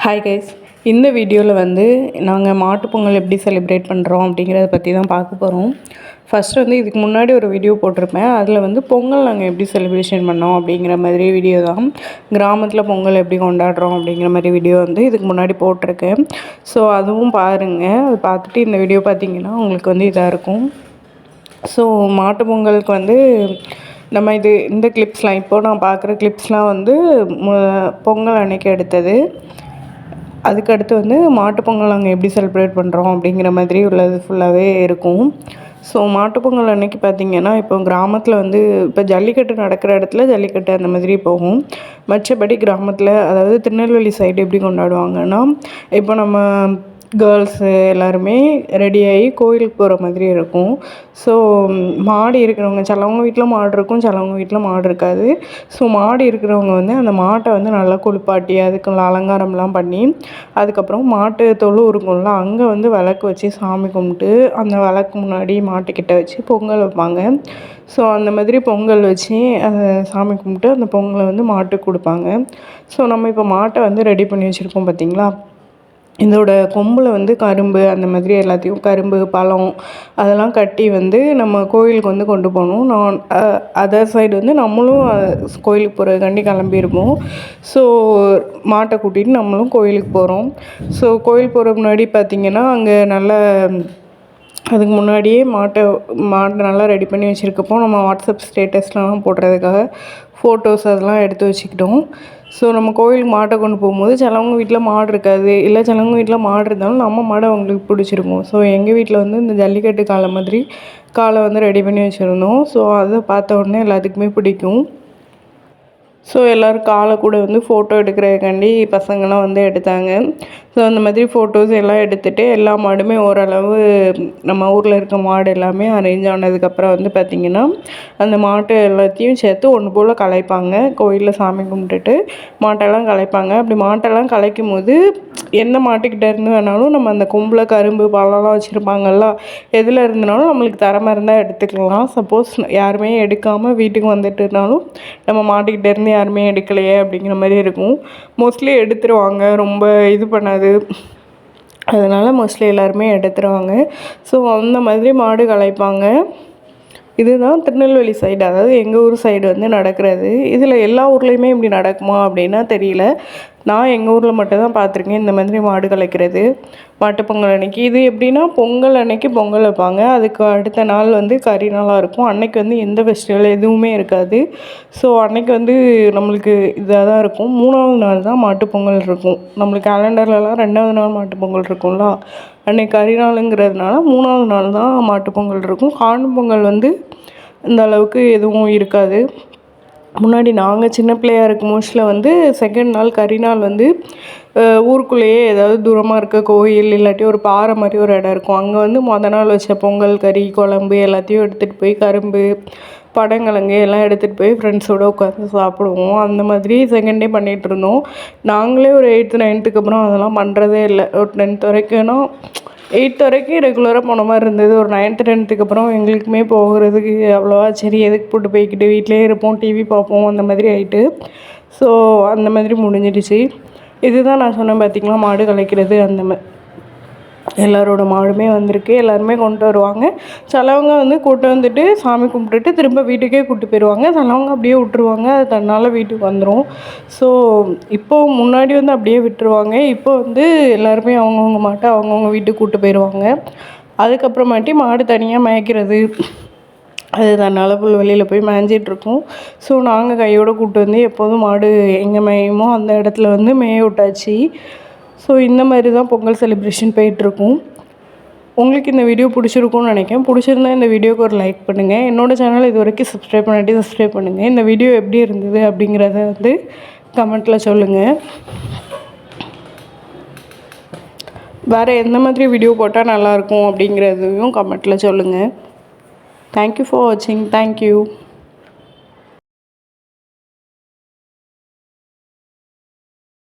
Hi guys இந்த வீடியோவில் வந்து நாங்கள் மாட்டுப்பொங்கல் எப்படி செலிப்ரேட் பண்ணுறோம் அப்படிங்கிறத பற்றி தான் பார்க்க போகிறோம் ஃபஸ்ட்டு வந்து இதுக்கு முன்னாடி ஒரு வீடியோ போட்டிருப்பேன். அதில் வந்து பொங்கல் நாங்கள் எப்படி செலிப்ரேஷன் பண்ணோம் அப்படிங்கிற மாதிரி வீடியோ தான். கிராமத்தில் பொங்கல் எப்படி கொண்டாடுறோம் அப்படிங்கிற மாதிரி வீடியோ வந்து இதுக்கு முன்னாடி போட்டிருக்கேன். ஸோ அதுவும் பாருங்கள் அது பார்த்துட்டு இந்த வீடியோ பார்த்தீங்கன்னா உங்களுக்கு வந்து இதாக இருக்கும். ஸோ மாட்டு பொங்கலுக்கு வந்து நம்ம இது இந்த கிளிப்ஸ்லாம் இப்போது நான் பார்க்குற கிளிப்ஸ்லாம் வந்து பொங்கல் அன்னைக்கு எடுத்தது. அதுக்கடுத்து வந்து மாட்டுப்பொங்கல் நாங்கள் எப்படி செலிப்ரேட் பண்ணுறோம் அப்படிங்கிற மாதிரி உள்ளது ஃபுல்லாகவே இருக்கும். ஸோ மாட்டுப்பொங்கல் அன்னைக்கு பார்த்திங்கன்னா இப்போ கிராமத்தில் வந்து இப்போ ஜல்லிக்கட்டு நடக்கிற இடத்துல ஜல்லிக்கட்டு அந்த மாதிரி போகும். மற்றபடி கிராமத்தில் அதாவது திருநெல்வேலி சைடு எப்படி கொண்டாடுவாங்கன்னா இப்போ நம்ம கேர்ள்ஸு எல்லாருமே ரெடியாகி கோயிலுக்கு போகிற மாதிரி இருக்கும். ஸோ மாடு இருக்கிறவங்க சிலவங்க வீட்டில் மாடு இருக்கும் சிலவங்க வீட்டில் மாடு இருக்காது. ஸோ மாடு இருக்கிறவங்க வந்து அந்த மாட்டை வந்து நல்லா குளிப்பாட்டி அதுக்குள்ள அலங்காரம்லாம் பண்ணி அதுக்கப்புறம் மாட்டு தொழு இருக்கும்ல அங்கே வந்து விளக்கு வச்சு சாமி கும்பிட்டு அந்த விளக்கு முன்னாடி மாட்டுக்கிட்ட வச்சு பொங்கல் வைப்பாங்க. ஸோ அந்த மாதிரி பொங்கல் வச்சு அதை சாமி கும்பிட்டு அந்த பொங்கலை வந்து மாட்டுக்கு கொடுப்பாங்க. ஸோ நம்ம இப்போ மாட்டை வந்து ரெடி பண்ணி வச்சுருக்கோம் பார்த்திங்களா இதோட கொம்பில் வந்து கரும்பு அந்த மாதிரி எல்லாத்தையும் கரும்பு பழம் அதெல்லாம் கட்டி வந்து நம்ம கோயிலுக்கு வந்து கொண்டு போகணும். நான் அதர் சைடு வந்து நம்மளும் கோயிலுக்கு போகிறதுக்காண்டி கிளம்பியிருப்போம் ஸோ மாட்டை கூட்டிகிட்டு நம்மளும் கோயிலுக்கு போகிறோம் ஸோ கோயில் போகிற முன்னாடி பார்த்திங்கன்னா அங்கே நல்ல அதுக்கு முன்னாடியே மாட்டை மாட்டை நல்லா ரெடி பண்ணி வச்சுருக்கப்போ நம்ம வாட்ஸ்அப் ஸ்டேட்டஸ்லாம் போடுறதுக்காக ஃபோட்டோஸ் அதெல்லாம் எடுத்து வச்சுக்கிட்டோம். ஸோ நம்ம கோயிலுக்கு மாட்டை கொண்டு போகும்போது சிலவங்க வீட்டில் மாடு இருக்காது. இல்லை சிலவங்க வீட்டில் மாடு இருந்தாலும் நம்ம மாடை அவங்களுக்கு பிடிச்சிருக்கும். ஸோ எங்கள் வீட்டில் வந்து இந்த ஜல்லிக்கட்டு காளை மாதிரி காளை வந்து ரெடி பண்ணி வச்சுருந்தோம். ஸோ அதை பார்த்த உடனே எல்லாத்துக்குமே பிடிக்கும். ஸோ எல்லோரும் காலை கூட வந்து ஃபோட்டோ எடுக்கிறதுக்காண்டி பசங்கள்லாம் வந்து எடுத்தாங்க. ஸோ அந்த மாதிரி ஃபோட்டோஸ் எல்லாம் எடுத்துகிட்டு எல்லா மாடுமே ஓரளவு நம்ம ஊரில் இருக்க மாடு எல்லாமே அரேஞ்ச் ஆனதுக்கப்புறம் வந்து பார்த்திங்கன்னா அந்த மாட்டு எல்லாத்தையும் சேர்த்து ஒன்று போல் கலைப்பாங்க. கோயிலில் சாமி கும்பிட்டுட்டு மாட்டெல்லாம் கலைப்பாங்க. அப்படி மாட்டெல்லாம் கலைக்கும் போது எந்த மாட்டுக்கிட்ட இருந்து வேணாலும் நம்ம அந்த கும்பில் கரும்பு பழம்லாம் வச்சுருப்பாங்கல்ல எதில் இருந்தனாலும் நம்மளுக்கு தரமாக இருந்தால் எடுத்துக்கலாம். சப்போஸ் யாருமே எடுக்காமல் வீட்டுக்கு வந்துட்டுனாலும் நம்ம மாட்டுக்கிட்ட இருந்து யாருமே எடுக்கலையே அப்படிங்கிற மாதிரி இருக்கும். மோஸ்ட்லி எடுத்துருவாங்க. ரொம்ப இது பண்ணாது. அதனால் மோஸ்ட்லி எல்லாருமே எடுத்துருவாங்க. ஸோ அந்த மாதிரி மாடு கலைப்பாங்க. இதுதான் திருநெல்வேலி சைடு அதாவது எங்கள் ஊர் சைடு வந்து நடக்கிறது. இதில் எல்லா ஊர்லேயுமே இப்படி நடக்குமா அப்படின்னா தெரியல. நான் எங்கள் ஊரில் மட்டும் தான் பார்த்துருக்கேன். இந்த மாதிரி மாடு கலைக்கிறது மாட்டுப்பொங்கல் அன்னைக்கு. இது எப்படின்னா பொங்கல் அன்னைக்கு பொங்கல் வைப்பாங்க. அதுக்கு அடுத்த நாள் வந்து கறி நாளாக இருக்கும். அன்னைக்கு வந்து எந்த ஃபெஸ்டிவல் எதுவுமே இருக்காது. ஸோ அன்னைக்கு வந்து நம்மளுக்கு இதாக தான் இருக்கும். மூணாவது நாள் தான் மாட்டுப்பொங்கல் இருக்கும். நம்மளுக்கு கேலண்டர்லலாம் ரெண்டாவது நாள் மாட்டுப்பொங்கல் இருக்கும்ல. அன்னைக்கு கறி நாளுங்கிறதுனால மூணாவது நாள் தான் மாட்டுப்பொங்கல் இருக்கும். காணும் பொங்கல் வந்து இந்த அளவுக்கு எதுவும் இருக்காது. முன்னாடி நாங்கள் சின்ன பிள்ளையாக இருக்கும் மோஸ்ட்டில் வந்து செகண்ட் நாள் கறி நாள் வந்து ஊருக்குள்ளேயே ஏதாவது தூரமாக இருக்க கோயில் இல்லாட்டி ஒரு பாறை மாதிரி ஒரு இடம் இருக்கும். அங்கே வந்து மொதல் நாள் வச்ச பொங்கல் கறி குழம்பு எல்லாத்தையும் எடுத்துகிட்டு போய் கரும்பு படங்கிழங்கு எல்லாம் எடுத்துகிட்டு போய் ஃப்ரெண்ட்ஸோடு உட்காந்து சாப்பிடுவோம். அந்த மாதிரி செகண்ட் டே பண்ணிகிட்டு இருந்தோம். நாங்களே ஒரு எயித்து நைன்த்துக்கு அப்புறம் அதெல்லாம் பண்ணுறதே இல்லை. ஒரு டென்த் வரைக்கும்னா எயித்து வரைக்கும் ரெகுலராக போன மாதிரி இருந்தது. ஒரு நைன்த்து டென்த்துக்கு அப்புறம் எங்களுக்குமே போகிறதுக்கு அவ்வளோவா சரி எதுக்கு போட்டு போய்க்கிட்டு வீட்டிலே இருப்போம் டிவி பார்ப்போம் அந்த மாதிரி ஆகிட்டு ஸோ அந்த மாதிரி முடிஞ்சிடுச்சு. இதுதான் நான் சொன்னேன் பார்த்திங்களா மாடு கலைக்கிறது அந்த மாதிரி எல்லாரோட மாடுமே வந்திருக்கு எல்லாருமே கொண்டு வருவாங்க. சிலவங்க வந்து கூட்டு வந்துட்டு சாமி கும்பிட்டுட்டு திரும்ப வீட்டுக்கே கூப்பிட்டு போயிடுவாங்க சிலவங்க அப்படியே விட்டுருவாங்க. அது தன்னால் வீட்டுக்கு வந்துடும் ஸோ இப்போது முன்னாடி வந்து அப்படியே விட்டுருவாங்க. இப்போ வந்து எல்லாருமே அவங்கவுங்க மாட்டை அவங்கவுங்க வீட்டுக்கு கூப்பிட்டு போயிடுவாங்க அதுக்கப்புறமாட்டி மாடு தனியாக மேய்க்கிறது. அது தன்னால் புல் வெளியில் போய் மேய்ஞ்சிட்ருக்கும் ஸோ நாங்கள் கையோடு கூப்பிட்டு வந்து எப்போதும் மாடு எங்கே மேயுமோ அந்த இடத்துல வந்து மேய விட்டாச்சு. ஸோ இந்த மாதிரி தான் பொங்கல் செலிப்ரேஷன் போயிட்டுருக்கும். உங்களுக்கு இந்த வீடியோ பிடிச்சிருக்கும்னு நினைக்கிறேன். பிடிச்சிருந்தா இந்த வீடியோக்கு ஒரு லைக் பண்ணுங்கள் என்னோடய சேனல் இது வரைக்கும் சப்ஸ்கிரைப் பண்ணிட்டு சப்ஸ்கிரைப் பண்ணுங்கள் இந்த வீடியோ எப்படி இருந்தது அப்படிங்கிறத வந்து கமெண்ட்டில் சொல்லுங்கள் வேறு எந்த மாதிரி வீடியோ போட்டால் நல்லாயிருக்கும் அப்படிங்கிறதையும் கமெண்ட்டில் சொல்லுங்கள் தேங்க்யூ ஃபார் வாட்சிங் தேங்க்யூ